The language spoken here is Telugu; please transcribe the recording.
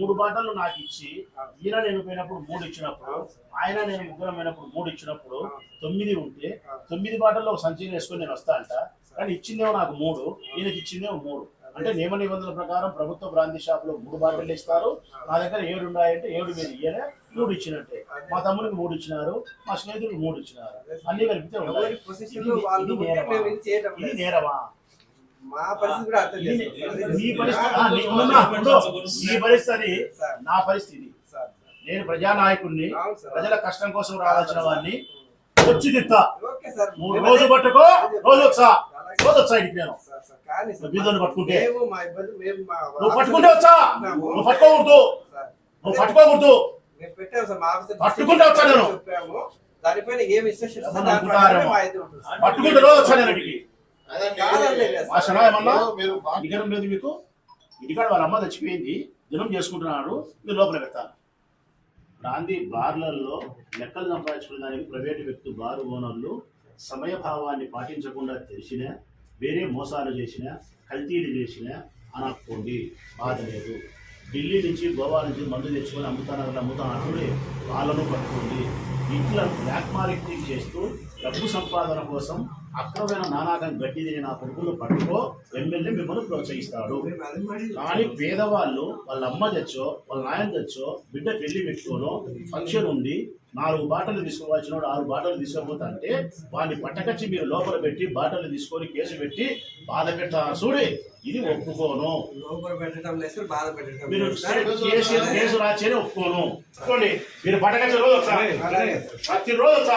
మూడు బాటలు నాకు ఇచ్చి ఈయన నేను పోయినప్పుడు మూడు ఇచ్చినప్పుడు ఆయన నేను ముగ్గురం పోయినప్పుడు మూడు ఇచ్చినప్పుడు తొమ్మిది ఉంటే తొమ్మిది బాటల్లో ఒక సంచి వేసుకొని నేను వస్తా అంట. కానీ ఇచ్చిందేమో నాకు మూడు ఈయనకి ఇచ్చిందేమో మూడు. అంటే నియమ నిబంధనల ప్రకారం ప్రభుత్వ బ్రాంతి షాప్లో మూడు బాటలు ఇస్తారు. నా దగ్గర ఏడు ఉన్నాయంటే ఏడు మీరు ఇయ్యలే మూడు ఇచ్చినట్టే. మా తమ్ముడికి మూడు ఇచ్చినారు మా స్నేహితుడికి మూడు ఇచ్చినారు. అన్ని కలిపితే ఇది ఉంటే మా పరిస్థితి కూడా అర్థం. నీ పరిస్థితి నీ- నేను ప్రజానాయకుడిని. ప్రజల కష్టం కోసం రావాల్సిన వాడిని వచ్చి తిత్తా ఓకే సార్. మూడు రోజు పట్టుకో రోజు వచ్చా. రోజు వచ్చా ఇంటికి నేను. బీదోని పట్టుకుంటే. నువ్వు పట్టుకుంటే వచ్చా. నువ్వు పట్టుకోకూడదు. నువ్వు పట్టుకోకూడదు. పట్టుకుంటే వచ్చా నేను. పట్టుకుంటే రోజు వచ్చా నేను ఇంటికి. మా మీరు అధికారం లేదు మీకు? ఇంటికాడ వాళ్ళ అమ్మ చచ్చిపోయింది దినం చేసుకుంటున్నాడు మీరు లోపల పెడతాను గాంధీ బార్లలో లెక్కలు సంపాదించుకునే దానికి ప్రైవేటు వ్యక్తి బారు ఓనర్లు సమయభావాన్ని పాటించకుండా తెలిసినా వేరే మోసాలు చేసినా కల్తీలు చేసినా అనక్కోండి బాధ లేదు. ఢిల్లీ నుంచి గోవా నుంచి మందు తెచ్చుకొని అమ్ముతానని అమ్ముతాను అప్పుడే వాళ్ళను పట్టుకుంది. ఇట్లా బ్లాక్ మార్కెటింగ్ చేస్తూ డబ్బు సంపాదన కోసం అక్రమైన నానాకం గడ్డి తిని నా కొడుకులు పట్టుకో ఎమ్మెల్యే మిమ్మల్ని ప్రోత్సహిస్తాడు. కానీ పేదవాళ్ళు వాళ్ళ అమ్మ తెచ్చో వాళ్ళ నాయన తెచ్చో బిడ్డ పెళ్ళి పెట్టుకోనో ఫంక్షన్ ఉంది నాలుగు బాటలు తీసుకోవాల్సిన వాడు ఆరు బాటలు తీసుకోపోతా అంటే వాడిని పట్టకచ్చి మీరు లోపల పెట్టి బాటలు తీసుకొని కేసు పెట్టి బాధ పెట్టారు చూడి ఇది ఒప్పుకోను. మీరు. కేసు కేసు రాచేనే ఒప్పుకోను. ఒప్పుకోండి. మీరు పట్టకచ్చి రోజు వచ్చా అలాగే సార్. ప్రతి రోజు వచ్చా